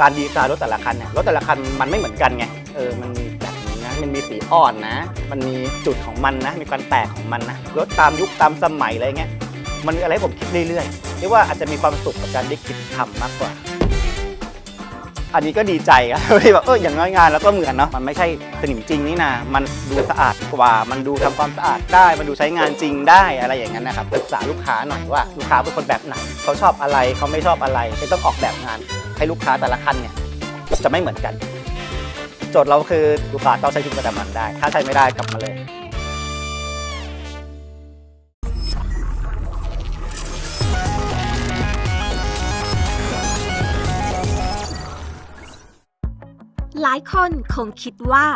การดีไซน์รถแต่ละคันเนี่ยรถแต่ละคันมันไม่เหมือนกันไงเออมันมีแบบนี้นะมันมีสีอ่อนนะ มันมีจุดของมันนะ มีการแตกของมันนะรถตามยุคตามสมัยอะไรเงี้ยมันอะไรผมคิดเรื่อยๆเรียกว่าอาจจะมีความสุขกับการได้คิดทำมากกว่า อันนี้ก็ดีใจครับ ที่แบบเอออย่างน้อยงานแล้วก็เหมือนเนาะมันไม่ใช่สนิมจริงนี่นะมันดูสะอาดกว่า มันดูทำความสะอาดได้ มันดูใช้งานจริงได้อะไรอย่างนั้นนะครับศึกษาลูกค้าหน่อยว่าลูกค้าเป็นคนแบบไหนเขาชอบอะไรเขาไม่ชอบอะไรต้องออกแบบงาน ให้ลูกค้าแต่ละคันเนี่ยจะไม่เหมือนกัน โจทย์เราคือลูกค้าต้องใช้ชีวิตประจำวันได้ ถ้าใช้ไม่ได้กลับมาเลยหลายคนคงคิดว่า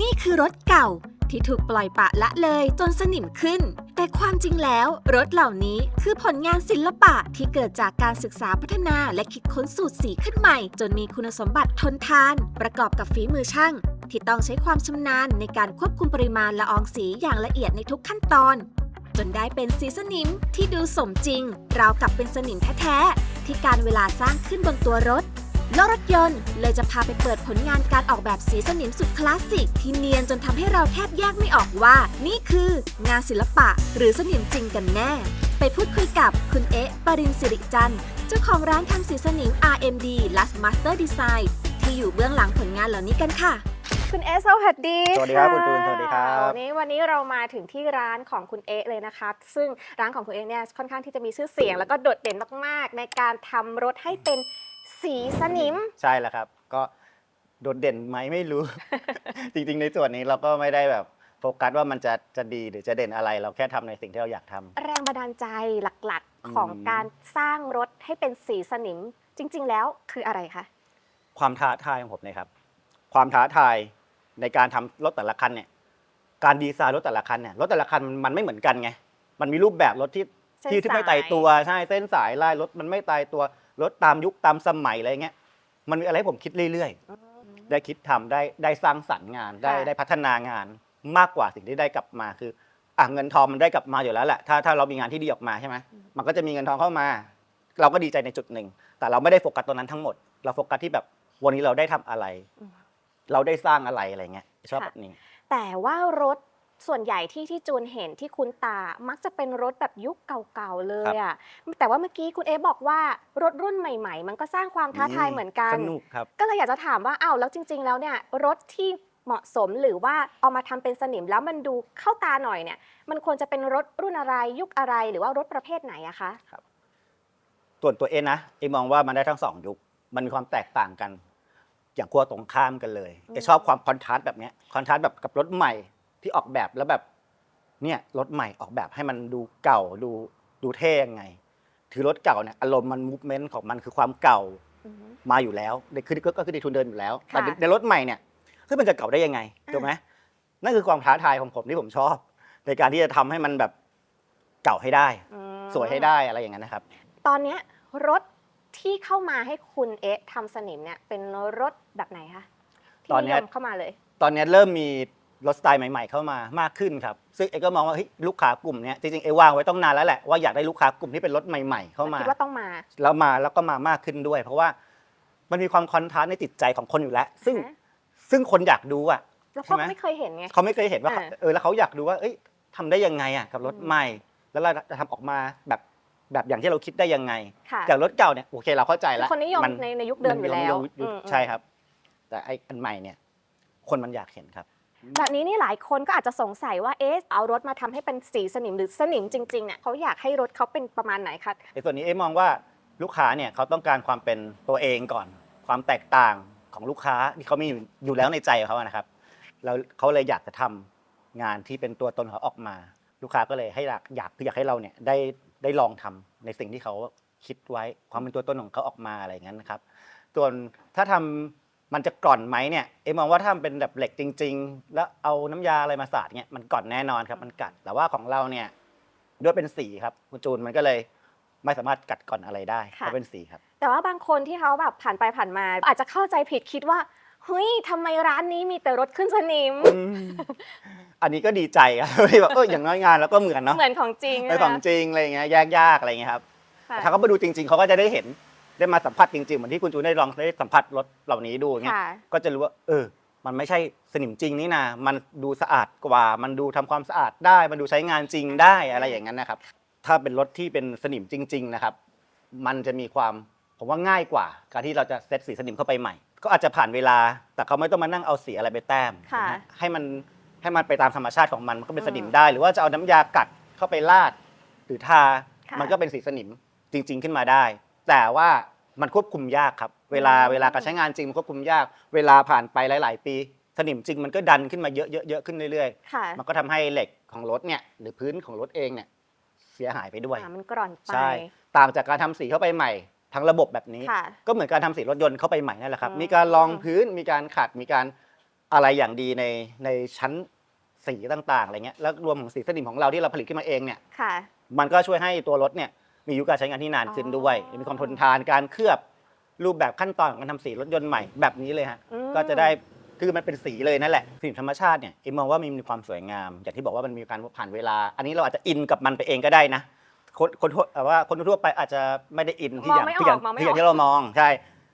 นี่คือรถเก่าที่ถูกปล่อยปะละเลยจนสนิมขึ้น แต่ความจริงแล้วรถเหล่านี้คือผลงานศิลปะที่เกิดจากการศึกษาพัฒนาและคิดค้นสูตรสีขึ้นใหม่ จนมีคุณสมบัติทนทาน ประกอบกับฝีมือช่าง ที่ต้องใช้ความชำนาญในการควบคุมปริมาณละอองสีอย่างละเอียดในทุกขั้นตอน จนได้เป็นสีสนิมที่ดูสมจริง ราวกับเป็นสนิมแท้ๆที่การเวลาสร้างขึ้นบนตัวรถ โลกรถยนต์เลยจะพาไปเปิดผลงานการออกแบบสีสนิมสุดคลาสสิก ที่เนียนจนทำให้เราแทบแยกไม่ออกว่า นี่คืองานศิลปะหรือสนิมจริงกันแน่ ไปพูดคุยกับคุณเอ๊ะปรินสิริจันทร์เจ้าของร้านทำสีสนิม RMD Last Master Design ที่อยู่เบื้องหลังผลงานเหล่านี้กันค่ะ คุณเอะสวัสดีสวัสดีครับะคุณจูนสวัสดีครับ วันนี้วันนี้เรามาถึงที่ร้านของคุณเอะเลยนะคะ ซึ่งร้านของคุณเอะเนี่ยค่อนข้างที่จะมีชื่อเสียง แล้วก็โดดเด่นมากๆ ในการทำรถให้เป็น สีสนิม ใช่แล้วครับ ก็โดดเด่นไหมไม่รู้ จริงๆ ในส่วนนี้เราก็ไม่ได้แบบโฟกัสว่ามันจะจะดีหรือจะเด่นอะไร เราแค่ทำในสิ่งที่เราอยากทำ แรงบันดาลใจหลักๆ ของอืม การสร้างรถให้เป็นสีสนิม จริง ๆ แล้วคืออะไรคะ ความท้าทายของผมนะครับ ความท้าทายในการทำรถแต่ละคันเนี่ย การดีไซน์รถแต่ละคันเนี่ย รถแต่ละคันมันไม่เหมือนกันไง มันมีรูปแบบรถที่เส้นที่ที่ไม่สาย ตายตัว ใช่ เส้นสายลายรถมันไม่ตายตัว รถตามยุคตามสมัยอะไรเงี้ยมันมีอะไรให้ผมคิดเรื่อยๆ ได้คิดทำได้ได้สร้างสรรค์งานได้ค่ะ ได้พัฒนางานมากกว่าสิ่งที่ได้กลับมาคืออะเงินทองมันได้กลับมาอยู่แล้วแหละถ้าถ้าเรามีงานที่ดีออกมาใช่ไหมมันก็จะมีเงินทองเข้ามา เราก็ดีใจในจุดหนึ่ง แต่เราไม่ได้โฟกัสตรงนั้นทั้งหมด เราโฟกัสที่แบบวันนี้เราได้ทำอะไรอืมเราได้สร้างอะไรอะไรเงี้ยชอบค่ะ แบบนี้ แต่ว่ารถ ส่วนใหญ่ที่ที่จูนเห็นที่คุณตา มักจะเป็นรถแบบยุคเก่าๆเลยอะแต่ว่าเมื่อกี้คุณเอะบอกว่ารถรุ่นใหม่ ๆ มันก็สร้างความท้าทายเหมือนกันสนุกครับก็เลยอยากจะถามว่าอ้าวแล้วจริง ๆ แล้วเนี่ยรถที่เหมาะสมหรือว่าเอามาทำเป็นสนิมแล้วมันดูเข้าตาหน่อยเนี่ย มันควรจะเป็นรถรุ่นอะไรยุคอะไรหรือว่ารถประเภทไหนอะคะส่วนตัวเองนะเอมองว่ามันได้ทั้งสองยุคมันมีความแตกต่างกัน อย่างขั้วตรงข้ามกันเลยอืมเอชอบความคอนทราสต์แบบเนี้ยคอนทราสต์แบบกับรถใหม่ ที่ออกแบบแล้วแบบเนี่ยรถใหม่ออกแบบให้มันดูเก่าดูดูเท่ยังไง ถือรถเก่าเนี่ยอารมณ์มันมูฟเมนต์ของมันคือความเก่าอือฮึมาอยู่แล้วคือก็ก็คือในทุนเดินอยู่แล้วค่ะแต่ในรถใหม่เนี่ยคือมันจะเก่าได้ยังไงอ่าถูกไหมนั่นคือความท้าทายของผมที่ผมชอบ ในการที่จะทำให้มันแบบเก่าให้ได้อืมสวยให้ได้อะไรอย่างนั้นนะครับ ตอนเนี้ยรถที่เข้ามาให้คุณเอ๊ะทำสนิมเนี่ยเป็นรถแบบไหนคะที่ตอนเนี้ยมเข้ามาเลย ตอนนี้เริ่มมี รถสไตล์ใหม่ ๆ เข้ามามากขึ้นครับ ซึ่งเอก็มองว่าเฮ้ยลูกค้ากลุ่มเนี้ยจริงๆเอวางไว้ต้องนานแล้วแหละว่าอยากได้ลูกค้ากลุ่มที่เป็นรถใหม่ ๆ เข้ามาคิดว่าต้องมา แล้วมาแล้วก็มามากขึ้นด้วย เพราะว่ามันมีความคอนทราสต์ในจิตใจของคนอยู่แล้ว ซึ่งฮะซึ่งคนอยากดูอะแล้วใช่ก็ไหมไม่เคยเห็นไงเขาไม่เคยเห็นว่าอ่าเออแล้วเขาอยากดูว่า เอ้ยทำได้ยังไงอะกับรถอืมใหม่ แล้วเราจะทำออกมาแบบแบบอย่างที่เราคิดได้ยังไงค่ะจากรถเก่าเนี่ยโอเคเราเข้าใจแล้วคนนิยมในในยุคเดิมอยู่แล้วมันยุคอืมใช่ครับ แต่ไอ้อันใหม่เนี่ย คนมันอยากเห็นครับ แบบนี้นี่หลายคนก็อาจจะสงสัยว่าเอ๊ะเอารถมาทำให้เป็นสีสนิมหรือสนิมจริงๆเนี่ยเขาอยากให้รถเขาเป็นประมาณไหนคะในส่วนนี้เอ๊ะมองว่าลูกค้าเนี่ยเขาต้องการความเป็นตัวเองก่อน ความแตกต่างของลูกค้าที่เขามีอยู่อยู่แล้วในใจของเขาอะนะครับแล้วเขาเลยอยากจะทำงานที่เป็นตัวตนของเขาออกมา ลูกค้าก็เลยให้อยากอยากคืออยากให้เราเนี่ยได้ได้ลองทำในสิ่งที่เขาคิดไว้ความเป็นตัวตนของเขาออกมาอะไรอย่างนั้นนะครับ ส่วนถ้าทำ มันจะกร่อนไหมเนี่ยเอ๊ะมองว่าถ้ามันเป็นแบบเหล็กจริง ๆ แล้วเอาน้ำยาอะไรมาสาดเนี่ยมันกร่อนแน่นอนครับมันกัด แต่ว่าของเราเนี่ยด้วยเป็นสีครับคุณจูนมันก็เลยไม่สามารถกัดก่อนอะไรได้เพค่ะ ราะเป็นสีครับ แต่ว่าบางคนที่เขาแบบผ่านไปผ่านมา อาจจะเข้าใจผิดคิดว่าเฮ้ยทำไมร้านนี้มีแต่รถขึ้นสนิม อันนี้ก็ดีใจครับที่แบบเอออย่างน้อยงานแล้วก็เหมือนเนาะเหมือนของจริงเป็นของจริงอะไรอย่างเงี้ยแยกยากอะไรอย่างเงี้ยครับค่ะ แต่ถ้าเขามาดูจริง ๆเขาก็จะได้เห็น ได้มาสัมผัสจริงๆเหมือนที่คุณจูนได้ลองได้สัมผัสรถเหล่านี้ดูอย่างเงี้ยค่ะ ก็จะรู้ว่าเออ มันไม่ใช่สนิมจริงนี่นะมันดูสะอาดกว่า มันดูทำความสะอาดได้ มันดูใช้งานจริงได้อะไรอย่างนั้นนะครับ ถ้าเป็นรถที่เป็นสนิมจริง ๆ นะครับ มันจะมีความผมว่าง่ายกว่า การที่เราจะเซตสีสนิมเข้าไปใหม่ ก็อาจจะผ่านเวลา แต่เขาไม่ต้องมานั่งเอาสีอะไรไปแต้มค่ะนะฮะให้มันให้มันไปตามธรรมชาติของมันมันก็เป็นอืมสนิมได้ หรือว่าจะเอาน้ำยากัดเข้าไปลาด หรือทา ค่ะ มันก็เป็นสีสนิมจริง ๆ ขึ้นมาได้ แต่ว่ามันควบคุมยากครับ เวลาอืมเวลาการใช้งานจริงมันควบคุมยาก เวลาผ่านไปหลาย ๆ ปี สนิมจริงมันก็ดันขึ้นมาเยอะๆเยอะขึ้นเรื่อยค่ะๆ มันก็ทำให้เหล็กของรถเนี่ยหรือพื้นของรถเองเนี่ยเสียหายไปด้วย อ่ามันกร่อนไป ใช่ ต่างจากการทำสีเข้าไปใหม่ทั้งระบบแบบนี้ ค่ะก็เหมือนการทำสีรถยนต์เข้าไปใหม่นั่นแหละครับ อืม มีการลองพื้นมีการขัดมีการอะไรอย่างดีในในชั้นสีต่างๆอะไรเงี้ยแล้วรวมถึงสีสนิมของเราที่เราผลิตขึ้นมาเองเนี่ย ค่ะ มันก็ช่วยให้ตัวรถเนี่ย มีอายุการใช้งานที่นานขึ้นด้วยอ๋อมีความทนทานการเคลือบรูปแบบขั้นตอนของการทำสีรถยนต์ใหม่แบบนี้เลยฮะอืมก็จะได้คือมันเป็นสีเลยนั่นแหละสีธรรมชาติเนี่ยเอ็มมองว่ามันมีความสวยงาม อย่างที่บอกว่ามันมีการผ่านเวลา อันนี้เราอาจจะอินกับมันไปเองก็ได้นะ คนคนทั่วแต่ว่าคนทั่วไปอาจจะไม่ได้อินที่อย่างมองไม่ออกที่อย่างมองไม่ที่อย่างออกที่เรามองใช่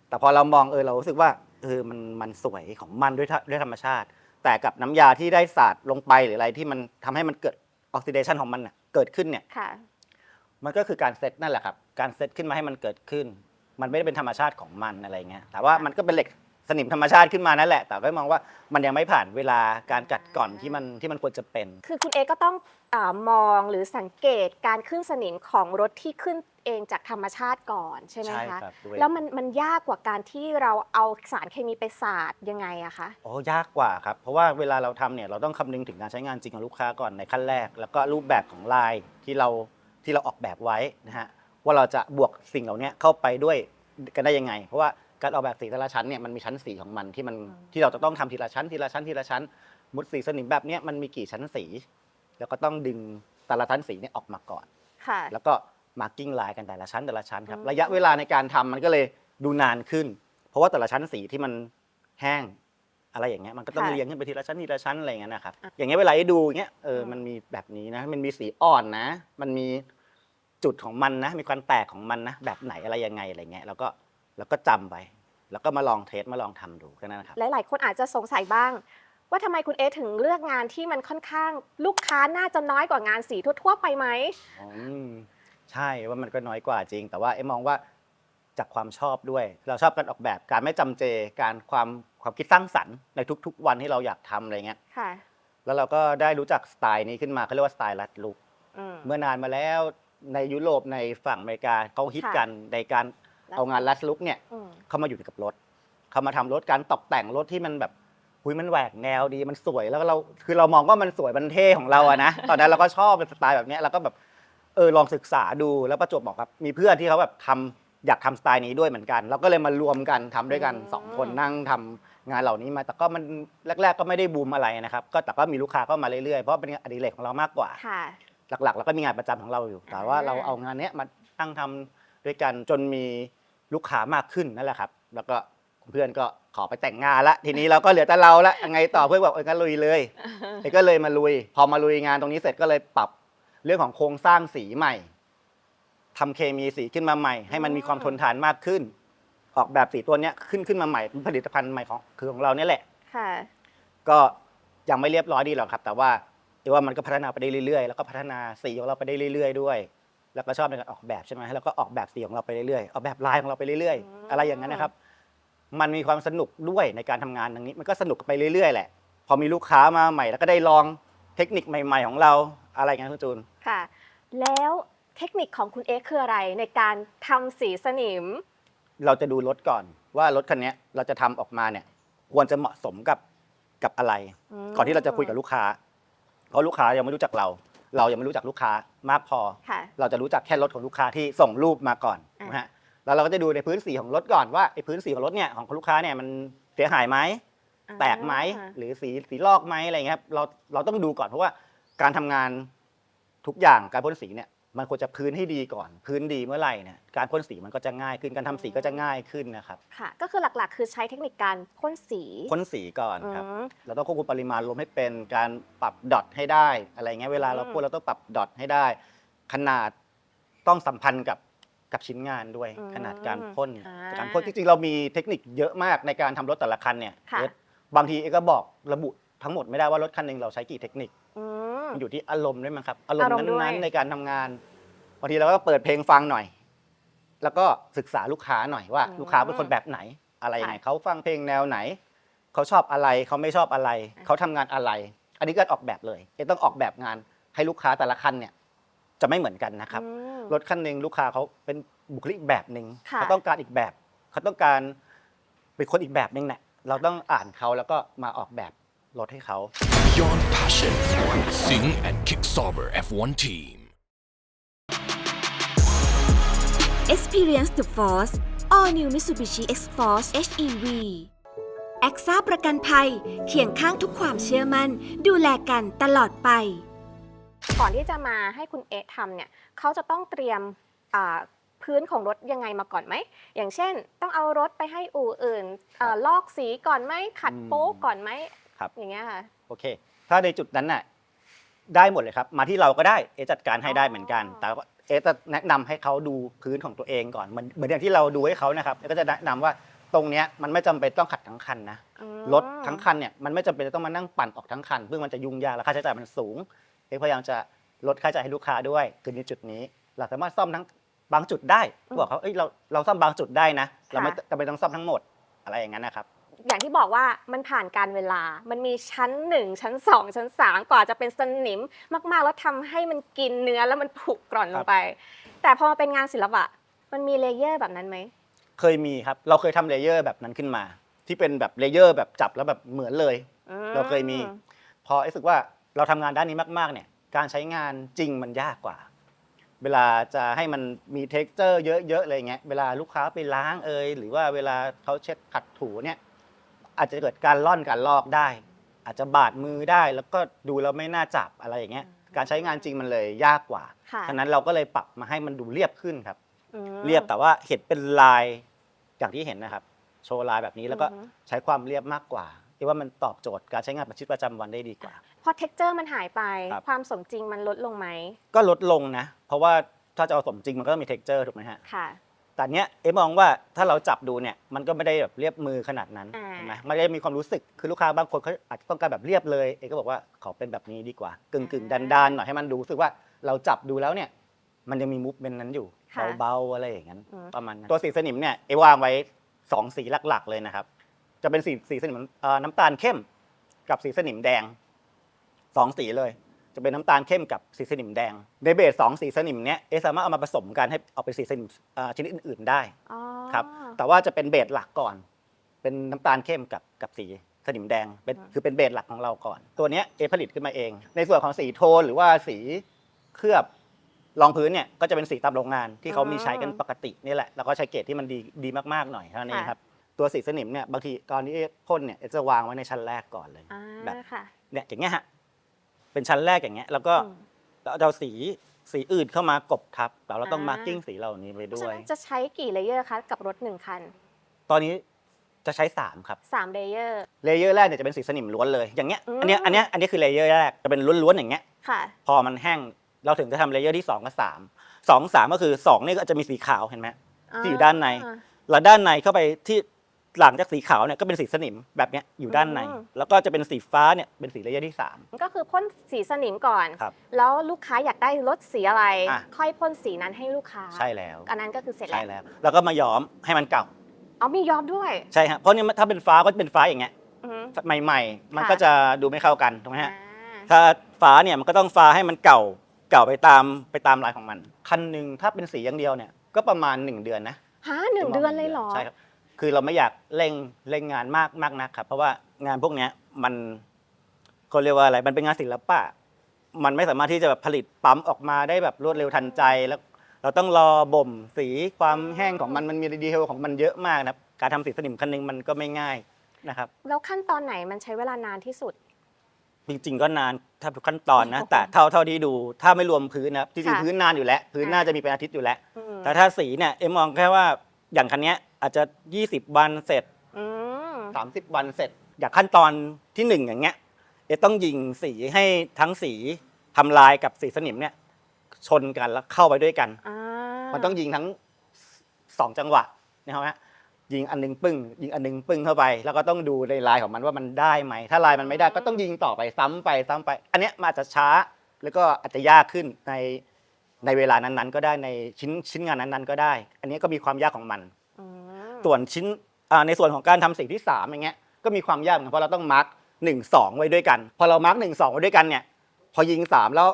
แต่พอเรามองเออเรารู้สึกว่าเออมันมันสวยของมันด้วยธรด้วยธรรมชาติ แต่กับน้ำยาที่ได้สาดลงไปหรืออะไรที่มันทำให้มันเกิดออกซิเดชันของมันน่ะเกิดขึ้นเนี่ยค่ะ มันก็คือการเซตนั่นแหละครับการเซตขึ้นมาให้มันเกิดขึ้น มันไม่ได้เป็นธรรมชาติของมันอะไรเงี้ยแต่ว่ามันก็เป็นเหล็กสนิมธรรมชาติขึ้นมานั่นแหละ แต่ก็มองว่ามันยังไม่ผ่านเวลาการกัดก่อนที่มันที่มันควรจะเป็น คือคุณเอก็ต้องอามองหรือสังเกตการขึ้นสนิมของรถที่ขึ้นเองจากธรรมชาติก่อนใช่ไหมใช่คะครับด้วย แล้วมันมันยากกว่าการที่เราเอาสารเคมีไปสาดยังไงอะคะโอ้ยากกว่าครับ เพราะว่าเวลาเราทำเนี่ยเราต้องคำนึงถึงการใช้งานจริงของลูกค้าก่อนในขั้นแรก แล้วก็รูปแบบของลายที่เรา ที่เราออกแบบไว้นะฮะว่าเราจะบวกสิ่งเหล่านี้เข้าไปด้วยกันได้ยังไง เพราะว่าการออกแบบสีแต่ละชั้นเนี่ยมันมีชั้นสีของมันที่มันอืมที่เราจะต้องทำทีละชั้นทีละชั้นทีละชั้นมุดสีสนิมแบบเนี้ยมันมีกี่ชั้นสี แล้วก็ต้องดึงแต่ละชั้นสีเนี่ยออกมาก่อนค่ะแล้วก็มาร์กิ้งลายกันแต่ละชั้นแต่ละชั้นครับอืมระยะเวลาในการทำมันก็เลยดูนานขึ้น เพราะว่าแต่ละชั้นสีที่มันแห้งอะไรอย่างเงี้ยมันก็ต้องเรียงขึ้นไปทีละชั้นทีละชั้นอะไรอย่างเงี้ยนะครับอย่างเงี้ยเวลาให้ดูอย่างเงี้ยเออมันมีแบบนี้นะ มันมีสีอ่อนนะ มันมี จุดของมันนะ มีความแตกของมันนะ แบบไหนอะไรยังไงอะไรเงี้ยแล้วก็แล้วก็จำไป แล้วก็มาลองเทสมาลองทำดูแค่นั้นนะครับ หลาย ๆ คนอาจจะสงสัยบ้าง ว่าทำไมคุณเอถึงเลือกงานที่มันค่อนข้าง ลูกค้าน่าจะน้อยกว่างานสีทั่ว ๆ ไปไหม อืมใช่ว่ามันก็น้อยกว่าจริง แต่ว่าเอ็มมองว่าจากความชอบด้วย เราชอบการออกแบบการไม่จำเจการความความคิดสร้างสรรค์ในทุก ๆ วันที่เราอยากทำอะไรเงี้ยค่ะ แล้วเราก็ได้รู้จักสไตล์นี้ขึ้นมาเขาเรียกว่าสไตล์รัดลุก อืม เมื่อนานมาแล้ว ในยุโรปในฝั่งอเมริกาเขาฮิตค่ะกันในการรัดเอางานรัดลุกเนี่ยอืม เข้ามาอยู่กับรถ เขามาทำรถการตกแต่งรถที่มันแบบหุยมันแหวกแนวดีมันสวยแล้วก็เราคือเรามองว่ามันสวยมันเท่ของเราอะนะ ตอนนั้นเราก็ชอบเป็นสไตล์แบบเนี้ยเราก็แบบเออลองศึกษาดูแล้วประจวบเหมาะกับ มีเพื่อนที่เขาแบบทำอยากทำสไตล์นี้ด้วยเหมือนกัน เราก็เลยมารวมกันทำด้วยกันอืม สองคนนั่งทำงานเหล่านี้มา แต่ก็มันแรก ๆ ก็ไม่ได้บูมอะไรนะครับ ก็แต่ก็มีลูกค้าเข้ามาเรื่อยๆเพราะเป็นงานอดิเรกของเรามากกว่า ค่ะ หลักๆ แล้วก็มีงานประจำของเราอยู่ แต่ว่าอ่าเราเอางานเนี้ยมาตั้งทำด้วยกันจนมีลูกค้ามากขึ้นนั่นแหละครับ แล้วก็เพื่อนก็ขอไปแต่งงานละ ทีนี้เราก็เหลือแต่เราละยังไงต่อเพื่อนบอกเอองั้นลุยเลย เอก็เลยมาลุย พอมาลุยงานตรงนี้เสร็จก็เลยปรับเรื่องของโครงสร้างสีใหม่ทำเคมีสีขึ้นมาใหม่ ให้มันมีความทนทานมากขึ้น ออกแบบสีตัวเนี้ยขึ้นขึ้นมาใหม่เป็นผลิตภัณฑ์ใหม่ของคือของเราเนี่ยแหละ ค่ะ ก็ยังไม่เรียบร้อยดีหรอกครับ แต่ว่า เดี๋ยวว่ามันก็พัฒนาไปได้เรื่อยๆ แล้วก็พัฒนาสีของเราไปได้เรื่อย ๆ ด้วย แล้วก็ชอบในการออกแบบใช่ไหมแล้วก็ออกแบบสีของเราไปเรื่อยๆออกแบบลายของเราไปเรื่อยอืมๆอะไรอย่างนั้นนะครับ มันมีความสนุกด้วยในการทำงานตรงนี้ มันก็สนุกไปเรื่อยๆแหละ พอมีลูกค้ามาใหม่ แล้วก็ได้ลองเทคนิคใหม่ ๆ ของเราอะไรอย่างนั้นคุณจูนค่ะ แล้วเทคนิคของคุณเอคืออะไรในการทำสีสนิม เราจะดูรถก่อนว่ารถคันนี้เราจะทำออกมาเนี่ยควรจะเหมาะสมกับกับอะไรมก่อนที่เราจะคุยกับลูกค้า เพราะลูกค้ายังไม่รู้จักเรา เรายังไม่รู้จักลูกค้ามากพอ ค่ะ เราจะรู้จักแค่รถของลูกค้าที่ส่งรูปมาก่อนอะ นะฮะแล้วเราก็จะดูในพื้นสีของรถก่อนว่าไอ้พื้นสีของรถเนี่ยของลูกค้าเนี่ยมันเสียหายไหม แตกไหมอ่าหรือสีสีลอกไหมอะไรเงี้ยครับเราเราต้องดูก่อนเพราะว่าการทำงานทุกอย่างการพ่นสีเนี่ย มันควรจะพื้นให้ดีก่อน พื้นดีเมื่อไหร่เนี่ยการพ่นสีมันก็จะง่ายขึ้นการทำสีก็จะง่ายขึ้นนะครับค่ะ ก็คือหลักๆ คือใช้เทคนิคการพ่นสีพ่นสีก่อนอืครับมเราต้องควบคุมปริมาณลมให้เป็นการปรับดอทให้ได้อะไรเงี้ยเวลาเราอืม พ่นเราต้องปรับดอทให้ได้ ขนาดต้องสัมพันธ์กับกับชิ้นงานด้วย อืมขนาดการพ่นอ่าการพ่นจริงๆเรามีเทคนิคเยอะมากในการทำรถแต่ละคันเนี่ยค่ะ เอสบางทีเอก็บอกระบุทั้งหมดไม่ได้ว่ารถคันหนึ่งเราใช้กี่เทคนิค อืม มันอยู่ที่อารมณ์ด้วยมั้งครับ อารมณ์อารมณ์ด้วย นั้นๆในการทำงานบางทีเราก็เปิดเพลงฟังหน่อย แล้วก็ศึกษาลูกค้าหน่อยว่าลูกค้าเป็นคนแบบไหน อะไรยังไงเขาฟังเพลงแนวไหน เขาชอบอะไรเขาไม่ชอบอะไรเขาทำงานอะไร อันนี้ก็ออกแบบเลยเอต้องออกแบบงานให้ลูกค้าแต่ละคันเนี่ย จะไม่เหมือนกันนะครับ อืม รถคันหนึ่งลูกค้าเขาเป็นบุคลิกแบบหนึ่งค่ะ เขาต้องการอีกแบบ เขาต้องการเป็นคนอีกแบบหนึ่งเนี่ยเราต้องอ่านเขาแล้วก็มาออกแบบรถให้เขา Beyond passion, Sing and Kick Sauber F1 team. Experience the Force All New Mitsubishi X-Force HEV แอคซ่าประกันภัยเคียงข้างทุกความเชื่อมัน่น ดูแลกันตลอดไป ก่อนที่จะมาให้คุณเอะทำเนี่ยเขาจะต้องเตรียมอ่าพื้นของรถยังไงมาก่อนไหม อย่างเช่น ต้องเอารถไปให้อู่อื่นเอ่อลอกสีก่อนไหมขัดอืมโป๊กก่อนไหมครับอย่างเงี้ยค่ะ โอเค ถ้าในจุดนั้นน่ะได้หมดเลยครับ มาที่เราก็ได้เอะจัดการให้ได้เหมือนกันอ๋อแต่ว่าเอะจะแนะนำให้เขาดูพื้นของตัวเองก่อนเหมือนเหมือนอย่างที่เราดูให้เขานะครับเอะก็จะแนะนำว่าตรงเนี้ยมันไม่จำเป็นต้องขัดทั้งคันนะ อืมรถทั้งคันเนี่ยมันไม่จำเป็นจะต้องมานั่งปั่นออกทั้งคันซึ่งมันจะยุ่งยากและค่าใช้จ่ายมันสูงเอกพยายามจะลดค่าใช้จ่ายให้ลูกค้าด้วย คือในจุดนี้ เราสามารถซ่อมทั้งบางจุดได้บอกเขาเอ้ยเราเราซ่อมบางจุดได้นะ เราไม่จำเป็นต้องซ่อมทั้งหมดอะไรอย่างนั้นนะครับ อย่างที่บอกว่ามันผ่านการเวลา มันมีชั้น1ชั้น2ชั้น3กว่าจะเป็นสนิมมากๆ แล้วทำให้มันกินเนื้อแล้วมันผุกร่อนลครังบไป แต่พอมาเป็นงานศิลปะ มันมีเลเยอร์แบบนั้นไหม เคยมีครับ เราเคยทำเลเยอร์แบบนั้นขึ้นมา ที่เป็นแบบเลเยอร์แบบจับแล้วแบบเหมือนเลยอืมเราเคยมี พอรู้สึกว่าเราทำงานด้านนี้มาก ๆ เนี่ย การใช้งานจริงมันยากกว่า เวลาจะให้มันมีเท็กเจอร์เยอะๆอะไรเงี้ย เวลาลูกค้าไปล้างเอยหรือว่าเวลาเขาเช็ดขัดถูเนี่ย อาจจะเกิดการล่อนการลอกได้ อาจจะบาดมือได้ แล้วก็ดูแล้วไม่น่าจับอะไรอย่างเงี้ย การใช้งานจริงมันเลยยากกว่าค่ะ ฉะนั้นเราก็เลยปรับมาให้มันดูเรียบขึ้นครับ อืม เรียบแต่ว่าเห็นเป็นลายอย่างที่เห็นนะครับ โชว์ลายแบบนี้แล้วก็อือฮึ ใช้ความเรียบมากกว่าที่ว่ามันตอบโจทย์การใช้งานประชิดประจำวันได้ดีกว่า พอเท็กเจอร์มันหายไป ครับ ความสมจริงมันลดลงไหมก็ลดลงนะ เพราะว่าถ้าจะเอาสมจริงมันก็ต้องมีเท็กเจอร์ถูกไหมฮะ ค่ะ แต่เนี้ยเอ๊ะมองว่าถ้าเราจับดูเนี่ยมันก็ไม่ได้แบบเรียบมือขนาดนั้นอ่าเห็นไหมไม่ได้มีความรู้สึกคือลูกค้าบางคนเขาอาจจะต้องการแบบเรียบเลย เอ๊ะก็บอกว่าขอเป็นแบบนี้ดีกว่ากึ่งกึ่งดันดานๆหน่อยให้มันดูรู้สึกว่าเราจับดูแล้วเนี่ยมันยังมีมูฟเมนนั้นอยู่ค่ะ เบาๆอะไรอย่างนั้น อืม ประมาณนั้นตัวสีสนิมเนี่ยเอวางไว้สองสีหลักๆเลยนะครับ จะเป็นสีสีสนิมเอ่อน้ำตาลเข้ม กับสีสนิมแดงสองสีเลย จะเป็นน้ำตาลเข้มกับสีสนิมแดง ในเบสสองสีสนิมเนี้ยเอะสามารถเอามาผสมกันให้เอาเป็นสีสนิมเอ่อชนิดอื่น ๆได้อ๋อครับแต่ว่าจะเป็นเบสหลักก่อน เป็นน้ำตาลเข้มกับกับสีสนิมแดงเป็นคือเป็นเบสหลักของเราก่อน ตัวเนี้ยเอผลิตขึ้นมาเอง ในส่วนของสีโทนหรือว่าสีเคลือบรองพื้นเนี่ยก็จะเป็นสีตามโรงงานที่เขามีใช้กันปกตินี่แหละแล้วก็ใช้เกรดที่มันดีดีมากๆหน่อยเท่านั้นเองครับตัวสีสนิมเนี่ยบางทีตอนนี้พ่นเนี่ยจะวางไว้ในชั้นแรกก่อนเลย อ่าแบบ ค่ะ เนี่ยอย่างเงี้ยฮะ เป็นชั้นแรกอย่างเงี้ย แล้วก็อืมเราจะเอาสีสีอื่นเข้ามากบทับแต่เราต้องอ่ามาร์กิ้งสีเหล่านี้ไปเพราะด้ฉะวย นั้นจะใช้กี่เลเยอร์คะกับรถหนึ่งคันตอนนี้จะใช้สามครับ สามเลเยอร์ เลเยอร์แรกเนี่ยจะเป็นสีสนิมล้วนเลย อย่างเงี้ย อืม อันเนี้ย อันเนี้ย อันนี้คือเลเยอร์แรก จะเป็นล้วนๆอย่างเงี้ย ค่ะ พอมันแห้ง เราถึงจะทำเลเยอร์ที่ 2 กับ3 2 3 ก็คือ2นี่ก็จะมีสีขาวเห็นไหม ที่อยู่ด้านใน แล้วด้านในเข้าไปที่ หลังจากสีขาวเนี่ยก็เป็นสีสนิมแบบเนี้ยอยู่ด้านใน อืม แล้วก็จะเป็นสีฟ้าเนี่ยเป็นสีเลเยอร์ที่ก็คือพ่นสีสนิมก่อน ครับแล้วลูกค้าอยากได้รถสีอะไร อะ ค่อยพ่นสีนั้นให้ลูกค้า3ใช่แล้ว อันนั้นก็คือเสร็จแล้ใช่วแล้ว แล้วก็มาย้อมให้มันเก่า เอามีย้อมด้วยใช่ฮะ เพราะเนี่ยถ้าเป็นฟ้าก็จะเป็นฟ้าอย่างเงี้ยอือฮึใหม่ ๆ มันค่ะ ก็จะดูไม่เข้ากันถูกไหมฮะอ่าถ้าฟ้าเนี่ยมันก็ต้องฟ้าให้มันเก่าเก่าไปตามไปตามลายของมัน คันหนึ่งถ้าเป็นสีอย่างเดียวเนี่ยก็ประมาณ 1 เดือนนะฮะหนึ่งเดือนเลยเหรอ ใช่ครับ คือเราไม่อยากเร่งเร่งงานมากมากนักครับ เพราะว่างานพวกเนี้ยมันเขาเรียกว่าอะไรมันเป็นงานศิลปะ มันไม่สามารถที่จะแบบผลิตปั๊มออกมาได้แบบรวดเร็วทันใจแล้ว เราต้องรอบ่มสีความแห้งของมันมันมีดีเทลของมันเยอะมากนะครับการทำสีสนิมคันหนึงมันก็ไม่ง่ายนะครับ แล้วขั้นตอนไหนมันใช้เวลานานที่สุด จริงๆก็นานถ้าทุกขั้นตอนนะ แต่เท่าเท่าที่ดูถ้าไม่รวมพื้นนะครับจริงค่ะๆพื้นนานอยู่แล้ว พื้นอ่าน่าจะมีเป็นอาทิตย์อยู่แล้ว อืมแต่ถ้าสีเนี่ยเอ็มมองแค่ว่าอย่างคันเนี้ย อาจจะ 20 วันเสร็จ อืม30วันเสร็จ อย่างขั้นตอนที่หนึ่งอย่างเงี้ยเอะต้องยิงสีให้ทั้งสีทำลายกับสีสนิมเนี่ยชนกันแล้วเข้าไปด้วยกัน อ่ามันต้องยิงทั้งสองจังหวะนะครับฮะยิงอันหนึงปึ้ง ยิงอันหนึงปึ้งเข้าไป แล้วก็ต้องดูในลายของมันว่ามันได้ไหม ถ้าลายมันไม่ได้ก็ต้องยิงต่อไปซ้ำไปซ้ำไป อันเนี้ยมันอาจจะช้าแล้วก็อาจจะยากขึ้นในในเวลานั้นๆ ก็ได้ในชิ้นชิ้นงานนั้นๆ ก็ได้ อันนี้ก็มีความยากของมัน อืม ส่วนชิ้นในส่วนของการทำสิ่งที่สามอย่างเงี้ยก็มีความยากเหมือนกันเพราะเราต้องมาร์กหนึ่งสองไว้ด้วยกัน พอเรามาร์กหนึ่งสองไว้ด้วยกันเนี่ยพอยิงสามแล้ว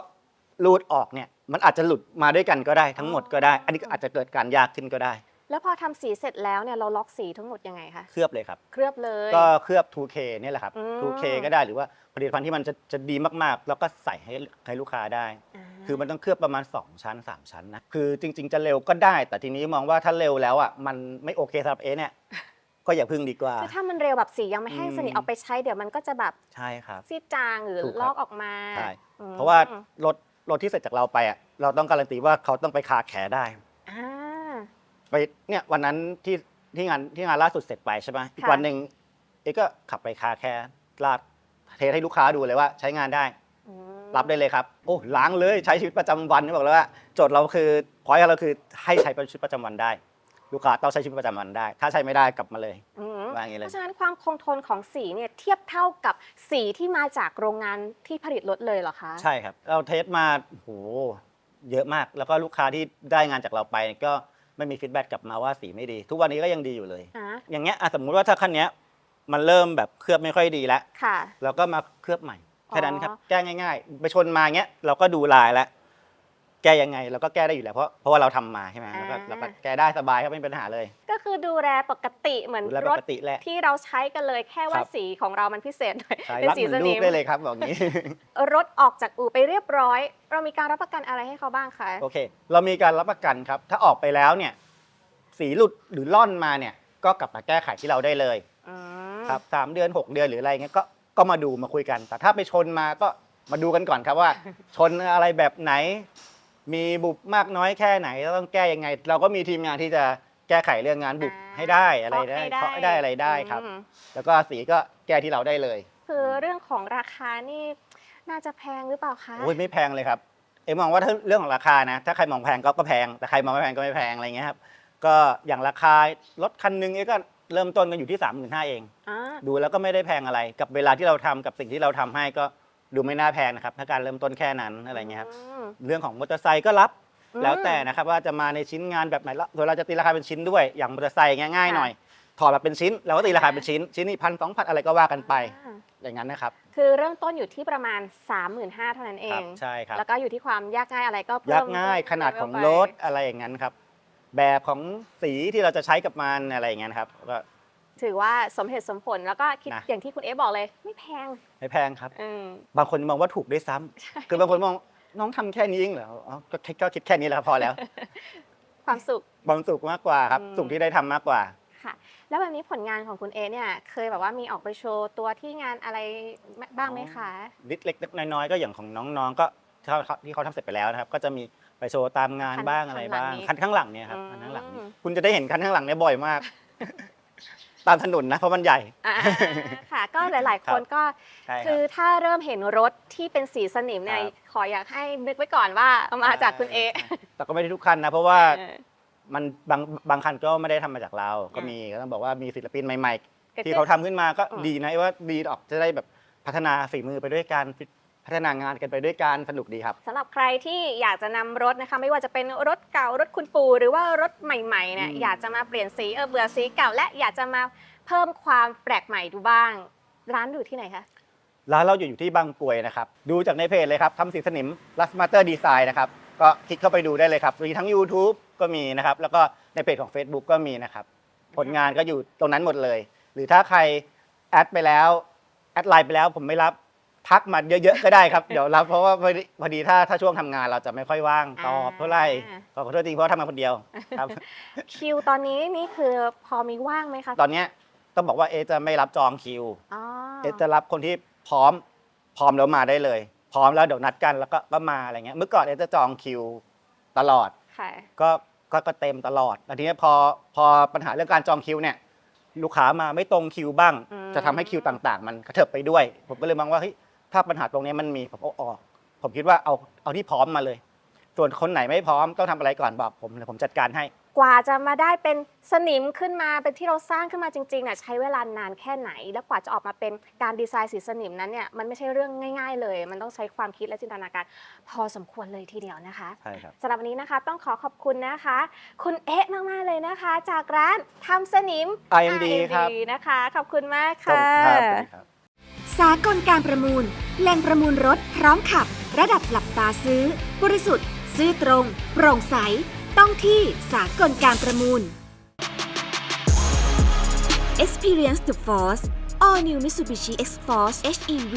รูดออกเนี่ยมันอาจจะหลุดมาด้วยกันก็ได้ทั้งหมดก็ได้ อันนี้ก็อาจจะเกิดการยากขึ้นก็ได้ แล้วพอทำสีเสร็จแล้วเนี่ยเราล็อกสีทั้งหมดยังไงคะ เคลือบเลยครับ เคลือบเลย ก็เคลือบ 2K เนี่ยแหละครับ อืม 2K ก็ได้หรือว่าผลิตภัณฑ์ที่มันจะจะดีมากๆ แล้วก็ใส่ให้ให้ลูกค้าได้าคือมันต้องเคลือบประมาณ 2 ชั้น 3 ชั้นนะคือจริง ๆ จะเร็วก็ได้ แต่ทีนี้มองว่าถ้าเร็วแล้วอะมันไม่โอเคสำหรับเอเนี่ย ก็อย่าพึ่งดีกว่า คือถ้ามันเร็วแบบสียังไม่แห้งอืมสนิทเอาไปใช้เดี๋ยวมันก็จะแบบใช่ครับ ซีดจางหรือถูกครับลอกออกมาใช่ อืมเพราะว่ารถรถที่เสร็จจากเราไปอะเราต้องการันตีว่าเขาต้องไปคาแขได้ อ่า ไปเนี่ยวันนั้นที่ที่งานที่งานล่าสุดเสร็จไปใช่ไหมอีกค่ะวันหนึ่งเอ๊ก็ขับไปคาแคร์ลาดเทสให้ลูกค้าดูเลยว่าใช้งานได้อืมรับได้เลยครับ โอ้ล้างเลยใช้ชีวิตประจำวันบอกเลยว่าโจทย์เราคือพอยเราคือให้ใช้ชีวิตประจำวันได้ ลูกค้าต้องใช้ชีวิตประจำวันได้ ถ้าใช้ไม่ได้กลับมาเลยอืมว่าอย่างนี้เพเลยราะฉะนั้นความคงทนของสีเนี่ยเทียบเท่ากับสีที่มาจากโรงงานที่ผลิตรถเลยเหรอคะใช่ครับเราเทสมาโอ้โหเยอะมากแล้วก็ลูกค้าที่ได้งานจากเราไปก็ ไม่มีฟีดแบ็กกลับมาว่าสีไม่ดี ทุกวันนี้ก็ยังดีอยู่เลย อ่าอย่างเงี้ยอะสมมุติว่าถ้าคันเนี้ยมันเริ่มแบบเคลือบไม่ค่อยดีแล้วค่ะ เราก็มาเคลือบใหม่แค่นั้นครับ อ๋อ แก้ง่าย ๆ ไปชนมาเงี้ยเราก็ดูลายแล้ว แก้ยังไงเราก็แก้ได้อยู่แล้วเพราะเพราะว่าเราทำมาใช่ไหมแล้วก็เราก็แก้ได้สบายครับไม่มีปัญหาเลยก็คือดูแลปกติเหมือนดูแลรปถกติแหละ ที่เราใช้กันเลยแค่ว่าครับ สีของเรามันพิเศษหน่อยใช่เป็นรักสีเหมืสอนลูนิกมได้เลยครับบอกงี้ รถออกจากอู่ไปเรียบร้อย เรามีการรับประกันอะไรให้เขาบ้างคะ โอเค เรามีการรับประกันครับ ถ้าออกไปแล้วเนี่ย สีหลุดหรือล่อนมาเนี่ย ก็กลับมาแก้ไขที่เราได้เลย อืมครับสามเดือน 6 เดือนหรืออะไรเงี้ยก็ก็มาดูมาคุยกัน แต่ถ้าไปชนมาก็มาดูกันก่อนครับว่า ชนอะไรแบบไหน มีบุบมากน้อยแค่ไหนแล้วต้องแก้ยังไง เราก็มีทีมงานที่จะแก้ไขเรื่องงานบุบให้ได้อะไรได้เคาะให้ได้อะไรได้ครับ อืมแล้วก็สีก็แก้ที่เราได้เลยคือเรื่องของราคานี่น่าจะแพงหรือเปล่าคะ โอ้ยไม่แพงเลยครับ เอ็มมองว่าถ้าเรื่องของราคานะ ถ้าใครมองแพงก็ก็แพง แต่ใครมองไม่แพงก็ไม่แพงอะไรเงี้ยครับ ก็อย่างราคารถคันหนึงเอ๊ะก็เริ่มต้นกันอยู่ที่ 3 5 0 0 0เอง อ่า ดูแล้วก็ไม่ได้แพงอะไร กับเวลาที่เราทำกับสิ่งที่เราทำให้ก็ ดูไม่น่าแพงนะครับ ถ้าการเริ่มต้นแค่นั้นอะไรเงี้ยครับม เรื่องของมอเตอร์ไซค์ก็รับ อืมแล้วแต่นะครับว่าจะมาในชิ้นงานแบบไหนแล้วโดยเราจะตีราคาเป็นชิ้นด้วย อย่างมอเตอร์ไซค์เงี้ยง่ายค่ะ หน่อย ถอดมาเป็นชิ้นเราก็ตีราคาเป็นชิ้น ชิ้นนี้พันสองพันอะไรก็ว่ากันไป อ่าอย่างนั้นนะครับคือเริ่มต้นอยู่ที่ประมาณ 35,000เท่านั้นเอครับงใช่ครับ แล้วก็อยู่ที่ความยากง่ายอะไรก็เพิ่มยากง่ายขนาดของรถอะไรอย่างนั้นครับ แบบของสีที่เราจะใช้กับมันอะไรอย่างนั้นครับก็ ถือว่าสมเหตุสมผลแล้วก็คิดนะ อย่างที่คุณเอฟบอกเลย ไม่แพงไม่แพงครับ อืม บางคนมองว่าถูกด้วยซ้ำคือบางคนมองน้องทำแค่นี้เองเหรออ๋อก็แค่ก็คิดแค่นี้แหละครับพอแล้ว ความสุขบางสุขมากกว่าครับอืม สุขที่ได้ทำมากกว่า ค่ะ แล้วแบบนี้ผลงานของคุณเอเนี่ย เคยแบบว่ามีออกไปโชว์ตัวที่งานอะไรบ้างไหมคะ นิดเล็กน้อยๆก็อย่างของน้องๆก็ที่เขาที่เขาทำเสร็จไปแล้วนะครับ ก็จะมีไปโชว์ตามงานคันบ้างอะไรบ้าง คันหลังนี้คันข้างหลังเนี่ยครับอืม คันข้างหลังนี้คุณจะได้เห็นคันข้างหลังเนี่ยบ่อยมาก ตามถนนนะเพราะมันใหญ่ อ่าค่ะ ก็หลาย ๆ คนก็ใช่คคืรับ อถ้าเริ่มเห็นรถที่เป็นสีสนิมเนี่ยครับ ขออยากให้นึกไว้ก่อนว่าเอามาจากคุณเอแต่ก็ไม่ได้ทุกคันนะ เพราะว่าเออ มันบางบางคันก็ไม่ได้ทำมาจากเรา ก็อ่ามีมีก็ต้องบอกว่ามีศิลปินใหม่เกิดๆที่ขึ้นเขาทำขึ้นมาก็อืม ดีนะว่าดีออกจะได้แบบพัฒนาฝีมือไปด้วยกัน พัฒนางานกันไปด้วยกันสนุกดีครับ สำหรับใครที่อยากจะนำรถนะคะ ไม่ว่าจะเป็นรถเก่ารถคุณปู่หรือว่ารถใหม่ๆเนี่ยอืม อยากจะมาเปลี่ยนสีเออเบื่อสีเก่า และอยากจะมาเพิ่มความแปลกใหม่ดูบ้าง ร้านอยู่ที่ไหนคะ ร้านเราอยู่อยู่ที่บางกรวยนะครับ ดูจากในเพจเลยครับทำสีสนิม Last Master Design นะครับ ก็คลิกเข้าไปดูได้เลยครับ มีทั้ง YouTube ก็มีนะครับ แล้วก็ในเพจของ Facebook ก็มีนะครับ ผลงานก็อยู่ตรงนั้นหมดเลย หรือถ้าใครแอดไปแล้ว แอดไลน์ไปแล้วผมไม่รับ ทักมาเยอะๆก็ได้ครับ เดี๋ยวรับเพราะว่าพอดีพอดีถ้าถ้าช่วงทำงานเราจะไม่ค่อยว่างตอบเท่าไหร่ขอขอโทษจริงเพราะว่าทำงานคนเดียวครับ คิวตอนนี้นี่คือพอมีว่างไหมคะตอนเนี้ยต้องบอกว่าเอจะไม่รับจองคิว อ๋อเอจะรับคนที่พร้อมพร้อมแล้วมาได้เลย พร้อมแล้วเดี๋ยวนัดกันแล้วก็ก็มาอะไรเงี้ยเมื่อก่อนเอจะจองคิวตลอด ค่ะ ก็ก็ก็เต็มตลอดแต่ทีนี้พอพอปัญหาเรื่องการจองคิวเนี่ย ลูกค้ามาไม่ตรงคิวบ้าง อืม จะทำให้คิวต่างๆ มันกระเถิบไปด้วย ผมก็เลยมองว่าเฮ้ย ถ้าปัญหาตรงนี้มันมีผมเอาออก ผมคิดว่าเอาเอาที่พร้อมมาเลย ส่วนคนไหนไม่พร้อมต้องทำอะไรก่อนบอกผมเดี๋ยวผมจัดการให้ กว่าจะมาได้เป็นสนิมขึ้นมาเป็นที่เราสร้างขึ้นมาจริงๆเนี่ยใช้เวลานานแค่ไหน แล้วกว่าจะออกมาเป็นการดีไซน์สีสนิมนั้นเนี่ยมันไม่ใช่เรื่องง่าย ๆ เลย มันต้องใช้ความคิดและจินตนาการ พอสมควรเลยทีเดียวนะคะใช่ครับ สำหรับวันนี้นะคะต้องขอขอบคุณนะคะ คุณเอ๊ะมากๆเลยนะคะ จากร้านทำสนิม IMD ครับ นะคะ ขอบคุณมากขอบค่ะคุณครับสวัสดีครับ สากลการประมูล แหล่งประมูลรถพร้อมขับ ระดับหลับตาซื้อ บริสุทธิ์ ซื่อตรง โปร่งใส ต้องที่สากลการประมูล Experience the Force All New Mitsubishi X-Force HEV